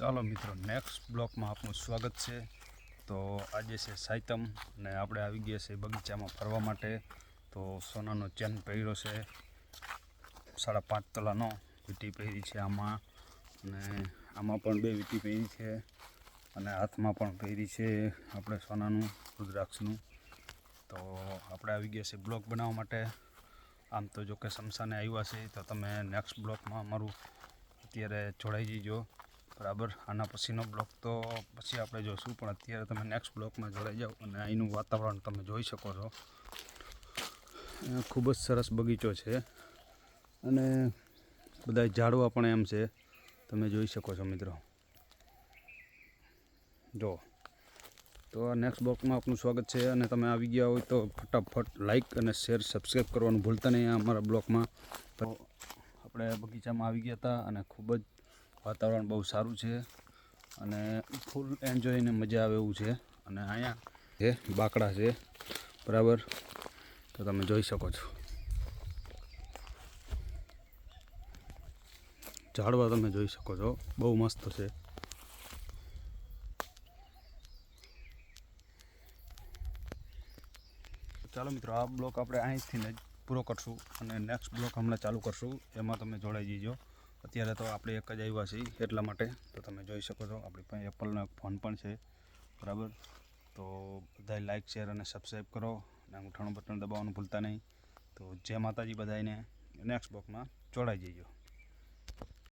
ચાલો મિત્રો નેક્સ્ટ બ્લોકમાં આપનું સ્વાગત છે. તો આજે છે સાયતમ ને આપણે આવી ગયા છે બગીચામાં ફરવા માટે. તો સોનાનો ચેન પહેર્યો છે. સાડા પાંચ તલાનો વીંટી પહેરી છે આમાં. અને આમાં પણ બે વીંટી પહેરી છે અને હાથમાં પણ પહેરી છે આપણે સોનાનું, રુદ્રાક્ષનું. તો આપણે આવી ગયા છે બ્લોક બનાવવા માટે. આમ તો જો કે શમશાને આવ્યા છે તો તમે નેક્સ્ટ બ્લોકમાં અમારું અત્યારે જોડાઈ જજો. બરાબર? આના પછીનો બ્લોક તો પછી આપણે જોઈશું પણ અત્યારે તમે નેક્સ્ટ બ્લોકમાં જોડાઈ જાઓ અને અહીંનું વાતાવરણ તમે જોઈ શકો છો. ખૂબ જ સરસ બગીચો છે અને બધા ઝાડવા પણ એમ છે. તમે જોઈ શકો છો મિત્રો. જો, તો આ નેક્સ્ટ બ્લોકમાં આપનું સ્વાગત છે અને તમે આવી ગયા હોય તો ફટાફટ લાઇક અને શેર સબસ્ક્રાઈબ કરવાનું ભૂલતા નહીં અમારા બ્લોકમાં તો આપણે બગીચામાં આવી ગયા હતા અને ખૂબ જ વાતાવરણ બહુ સારું છે અને ફૂલ એન્જોયને મજા આવે એવું છે. અને અહીંયા છે બાકડા છે, બરાબર? તો તમે જોઈ શકો છો. ઝાડવા તમે જોઈ શકો છો. બહુ મસ્ત છે. ચાલો મિત્રો, આ બ્લોક આપણે અહીંથી જ પૂરો કરશું અને નેક્સ્ટ બ્લોક હમણાં ચાલુ કરશું. એમાં તમે જોડાઈ જજો. અત્યારે તો આપણે એક જ આવ્યા છીએ એટલા માટે. તો તમે જોઈ શકો છો, આપણી પાસે એપલનો એક ફોન પણ છે. બરાબર? તો બધાય લાઇક શેર અને સબસ્ક્રાઈબ કરો અને અંગૂઠાનું બટન દબાવવાનું ભૂલતા નહીં. તો જય માતાજી બધાને નેક્સ્ટ બ્લોકમાં જોડાઈ જજો.